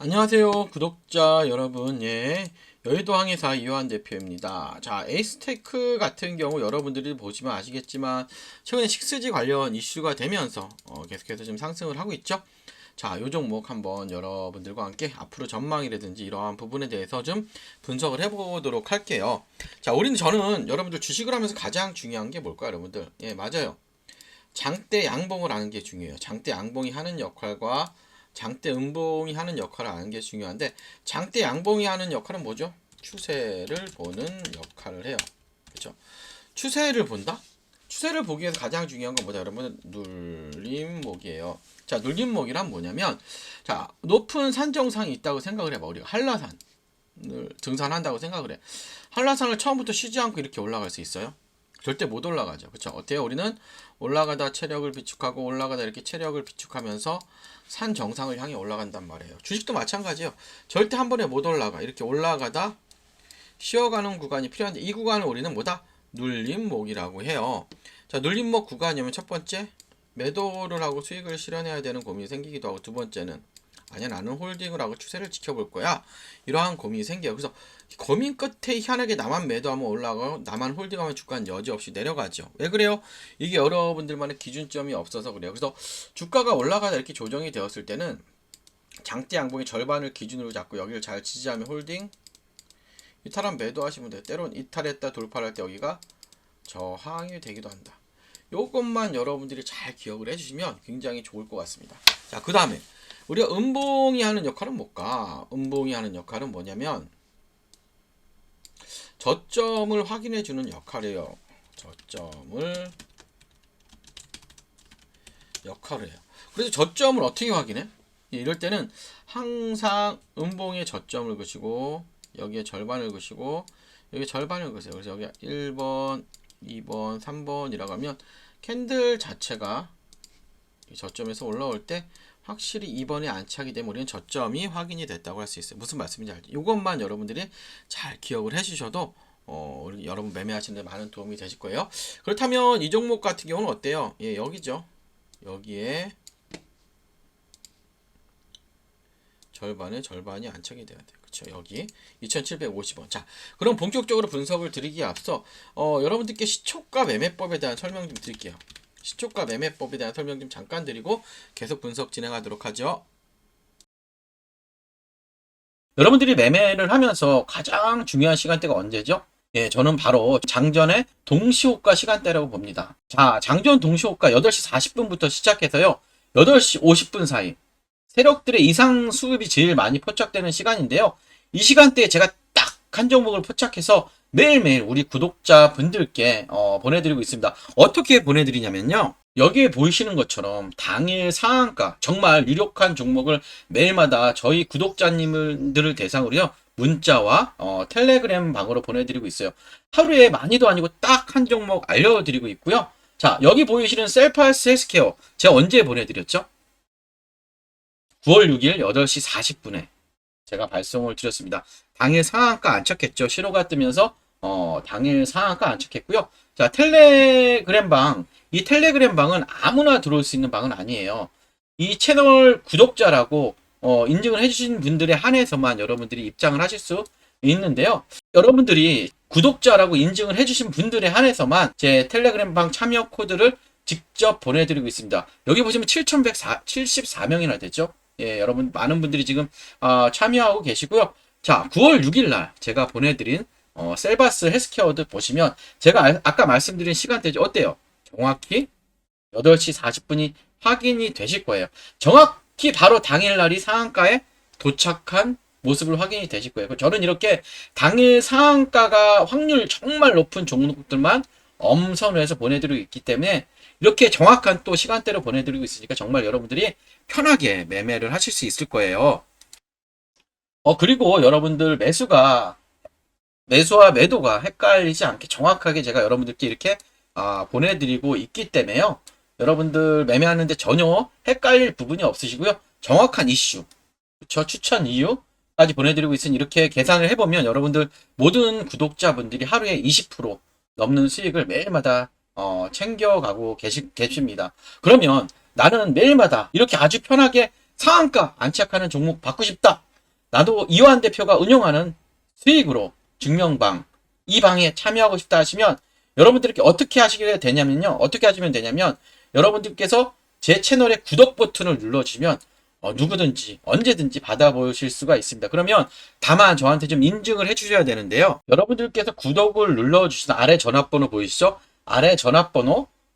안녕하세요 구독자 여러분. 예 여의도 항해사 이호한 대표입니다. 자 에이스테크 같은 경우 여러분들이 보시면 아시겠지만 최근에 식스지 관련 이슈가 되면서 어, 계속해서 지금 상승을 하고 있죠. 자요 종목 한번 여러분들과 함께 앞으로 전망이라든지 이러한 부분에 대해서 좀 분석을 해보도록 할게요. 자 우리는 저는 여러분들 주식을 하면서 가장 중요한 게 뭘까요 여러분들? 예 맞아요. 장대 양봉을 아는 게 중요해요. 장대 양봉이 하는 역할과 장대 음봉이 하는 역할을 아는 게 중요한데 장대 양봉이 하는 역할은 뭐죠? 추세를 보는 역할을 해요. 그렇죠? 추세를 본다? 추세를 보기 위해서 가장 중요한 건 뭐냐 여러분 눌림목이에요. 자 눌림목이란 뭐냐면 자 높은 산 정상이 있다고 생각을 해봐 우리가 한라산을 등산한다고 생각을 해. 한라산을 처음부터 쉬지 않고 이렇게 올라갈 수 있어요? 절대 못 올라가죠. 그렇죠? 어때요? 우리는 올라가다 체력을 비축하고 올라가다 이렇게 체력을 비축하면서 산 정상을 향해 올라간단 말이에요. 주식도 마찬가지예요. 절대 한 번에 못 올라가. 이렇게 올라가다 쉬어가는 구간이 필요한데 이 구간을 우리는 뭐다? 눌림목이라고 해요. 자, 눌림목 구간이면 첫 번째 매도를 하고 수익을 실현해야 되는 고민이 생기기도 하고 두 번째는 아니야 나는 홀딩을 하고 추세를 지켜볼 거야. 이러한 고민이 생겨요 그래서 고민 끝에 희한하게 나만 매도하면 올라가고 나만 홀딩하면 주가는 여지없이 내려가죠. 왜 그래요? 이게 여러분들만의 기준점이 없어서 그래요. 그래서 주가가 올라가다 이렇게 조정이 되었을 때는 장대 양봉의 절반을 기준으로 잡고 여기를 잘 지지하면 홀딩. 이탈한 매도하시면 돼요. 때론 이탈했다 돌파할 때 여기가 저항이 되기도 한다. 요것만 여러분들이 잘 기억을 해주시면 굉장히 좋을 것 같습니다. 자그 다음에 우리가 음봉이 하는 역할은 뭘까? 음봉이 하는 역할은 뭐냐면 저점을 확인해 주는 역할이에요. 저점을 역할을 해요. 그래서 저점을 어떻게 확인해? 예, 이럴 때는 항상 음봉의 저점을 그시고 여기에 절반을 그시고 여기 절반을 그세요. 그래서 여기 1번, 2번, 3번이라고 하면 캔들 자체가 이 저점에서 올라올 때 확실히 2번에 안착이 되면 우리는 저점이 확인이 됐다고 할 수 있어요. 무슨 말씀인지 알죠? 이것만 여러분들이 잘 기억을 해주셔도 어, 여러분 매매하시는 데 많은 도움이 되실 거예요. 그렇다면 이 종목 같은 경우는 어때요? 예, 여기죠. 여기에 절반에 절반이 안착이 돼야 돼요. 그렇죠? 여기 2,750원. 자, 그럼 본격적으로 분석을 드리기에 앞서 어, 여러분들께 시초가 매매법에 대한 설명 좀 드릴게요. 시초가 매매법에 대한 설명 좀 잠깐 드리고 계속 분석 진행하도록 하죠. 여러분들이 매매를 하면서 가장 중요한 시간대가 언제죠? 예, 저는 바로 장전의 동시호가 시간대라고 봅니다. 자, 장전 동시호가 8시 40분부터 시작해서요. 8시 50분 사이. 세력들의 이상 수급이 제일 많이 포착되는 시간인데요. 이 시간대에 제가 딱 한 종목을 포착해서 매일매일 우리 구독자 분들께 어, 보내드리고 있습니다. 어떻게 보내드리냐면요. 여기에 보이시는 것처럼 당일 상한가 정말 유력한 종목을 매일마다 저희 구독자님들을 대상으로요. 문자와 어, 텔레그램 방으로 보내드리고 있어요. 하루에 많이도 아니고 딱 한 종목 알려드리고 있고요. 자 여기 보이시는 셀파스 헬스케어 제가 언제 보내드렸죠? 9월 6일 8시 40분에 제가 발송을 드렸습니다. 당일 상한가 안착했죠. 신호가 뜨면서 어, 당일 상한가 안착했고요. 자, 텔레그램 방. 이 텔레그램 방은 아무나 들어올 수 있는 방은 아니에요. 이 채널 구독자라고 어, 인증을 해주신 분들에 한해서만 여러분들이 입장을 하실 수 있는데요. 여러분들이 구독자라고 인증을 해주신 분들에 한해서만 제 텔레그램 방 참여 코드를 직접 보내드리고 있습니다. 여기 보시면 7,174명이나 되죠. 예, 여러분 많은 분들이 지금 어, 참여하고 계시고요. 자, 9월 6일 날 제가 보내드린 어, 셀바스 헬스케어드 보시면 제가 아, 아까 말씀드린 시간대죠. 어때요? 정확히 8시 40분이 확인이 되실 거예요. 정확히 바로 당일날이 상한가에 도착한 모습을 확인이 되실 거예요. 저는 이렇게 당일 상한가가 확률 정말 높은 종목들만 엄선을 해서 보내드리고 있기 때문에 이렇게 정확한 또 시간대로 보내드리고 있으니까 정말 여러분들이 편하게 매매를 하실 수 있을 거예요. 어, 그리고 여러분들 매수가, 매수와 매도가 헷갈리지 않게 정확하게 제가 여러분들께 이렇게 아, 보내드리고 있기 때문에요. 여러분들 매매하는데 전혀 헷갈릴 부분이 없으시고요. 정확한 이슈, 저 추천 이유까지 보내드리고 있으니 이렇게 계산을 해보면 여러분들 모든 구독자분들이 하루에 20% 넘는 수익을 매일마다 어, 챙겨가고 계시, 계십니다. 그러면 나는 매일마다 이렇게 아주 편하게 상한가 안착하는 종목 받고 싶다 나도 이완 대표가 운영하는 수익으로 증명방 이 방에 참여하고 싶다 하시면 여러분들께 어떻게 하시게 되냐면요. 어떻게 하시면 되냐면 여러분들께서 제 채널의 구독 버튼을 눌러주시면 어, 누구든지 언제든지 받아보실 수가 있습니다. 그러면 다만 저한테 좀 인증을 해주셔야 되는데요. 여러분들께서 구독을 눌러주신 아래 전화번호 보이시죠? 아래 전화번호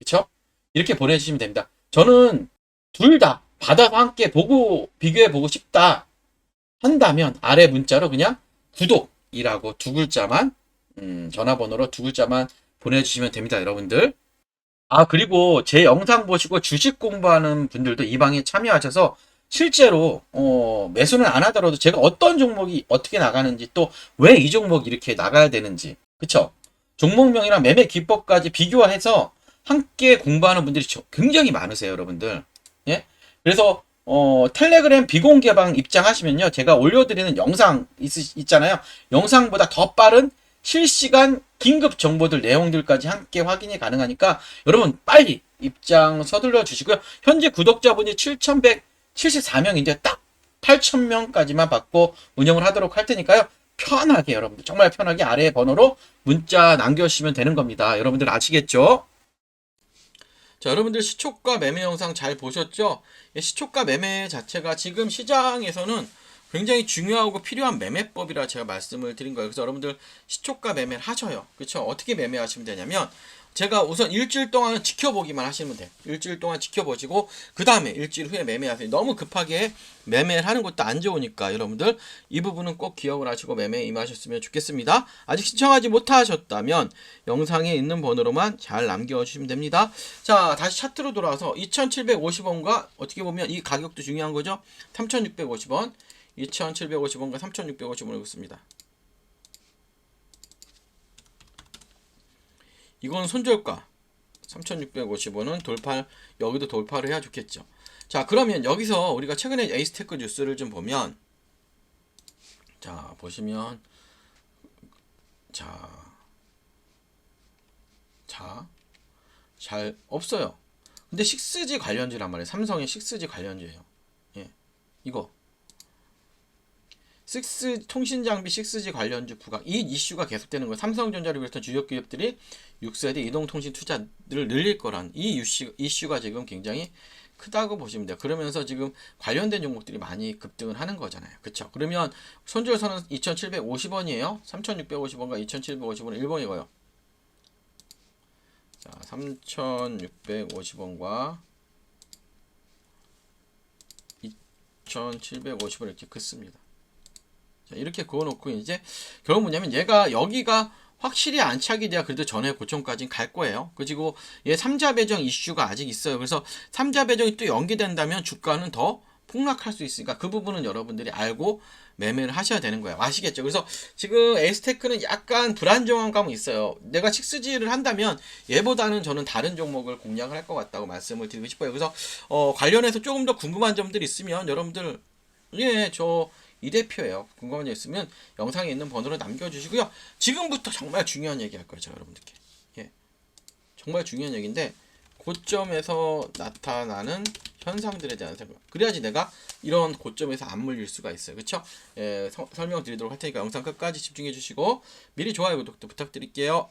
그쵸? 이렇게 보내주시면 됩니다. 저는 둘 다 받아서 함께 보고, 비교해 보고 싶다 한다면 아래 문자로 그냥 구독이라고 두 글자만, 음, 전화번호로 두 글자만 보내주시면 됩니다, 여러분들. 아, 그리고 제 영상 보시고 주식 공부하는 분들도 이 방에 참여하셔서 실제로, 어, 매수는 안 하더라도 제가 어떤 종목이 어떻게 나가는지 또 왜 이 종목이 이렇게 나가야 되는지. 그쵸? 종목명이랑 매매 기법까지 비교해서 함께 공부하는 분들이 저- 굉장히 많으세요, 여러분들. 예? 그래서 어, 텔레그램 비공개방 입장하시면요. 제가 올려드리는 영상 있, 있잖아요. 영상보다 더 빠른 실시간 긴급 정보들 내용들까지 함께 확인이 가능하니까 여러분 빨리 입장 서둘러 주시고요. 현재 구독자분이 7,174명인데 딱 8,000명까지만 받고 운영을 하도록 할 테니까요. 편하게 여러분들 정말 편하게 아래 번호로 문자 남겨주시면 되는 겁니다. 여러분들 아시겠죠? 자, 여러분들 시초가 매매 영상 잘 보셨죠? 이 시초가 매매 자체가 지금 시장에서는 굉장히 중요하고 필요한 매매법이라 제가 말씀을 드린 거예요. 그래서 여러분들 시초가 매매를 하셔요. 그렇죠? 어떻게 매매하시면 되냐면 제가 우선 일주일 동안 지켜보기만 하시면 돼요. 일주일 동안 지켜보시고 그 다음에 일주일 후에 매매하세요. 너무 급하게 매매를 하는 것도 안 좋으니까 여러분들 이 부분은 꼭 기억을 하시고 매매에 임하셨으면 좋겠습니다. 아직 시청하지 못하셨다면 영상에 있는 번호로만 잘 남겨주시면 됩니다. 자 다시 차트로 돌아와서 2750원과 어떻게 보면 이 가격도 중요한 거죠. 3650원 2750원과 3650원을 있습니다. 이건 손절가 3650원은 돌파 여기도 돌파를 해야 좋겠죠. 자 그러면 여기서 우리가 최근에 에이스테크 뉴스를 좀 보면 자 보시면 자 자, 잘 없어요. 근데 6G 관련주란 말이에요. 삼성의 6G 관련주예요. 예. 이거 6 통신 장비 6G 관련주 부각 이 이슈가 계속되는 거예요. 삼성전자를 비롯한 주요 기업들이 6세대 이동 통신 투자를 늘릴 거란 이 이슈, 이슈가 지금 굉장히 크다고 보시면 돼요. 그러면서 지금 관련된 종목들이 많이 급등을 하는 거잖아요. 그렇죠? 그러면 손절선은 2,750원이에요. 3,650원과 2,750원 일본이고요. 자, 3,650원과 2,750원 이렇게 긋습니다. 자, 이렇게 그어놓고 이제 결국 뭐냐면 얘가 여기가 확실히 안착이 돼야 그래도 전에 고점까지는 갈 거예요. 그리고 얘 삼자 배정 이슈가 아직 있어요. 그래서 삼자 배정이 또 연기된다면 주가는 더 폭락할 수 있으니까 그 부분은 여러분들이 알고 매매를 하셔야 되는 거예요. 아시겠죠? 그래서 지금 에스테크는 약간 불안정한 감은 있어요. 내가 칙스지를 한다면 얘보다는 저는 다른 종목을 공략을 할 것 같다고 말씀을 드리고 싶어요. 그래서 어, 관련해서 조금 더 궁금한 점들이 있으면 여러분들 예, 저 이 대표예요. 궁금한 점 있으면 영상에 있는 번호로 남겨주시고요. 지금부터 정말 중요한 얘기 할 거예요, 제가 여러분들께. 예, 정말 중요한 얘기인데 고점에서 나타나는 현상들에 대한 설명. 그래야지 내가 이런 고점에서 안 물릴 수가 있어요. 그렇죠? 예, 서- 설명 드리도록 할 테니까 영상 끝까지 집중해 주시고 미리 좋아요, 구독도 부탁드릴게요.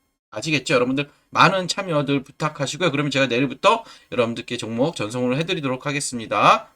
아시겠죠, 여러분들? 많은 참여들 부탁하시고요. 그러면 제가 내일부터 여러분들께 종목 전송을 해드리도록 하겠습니다.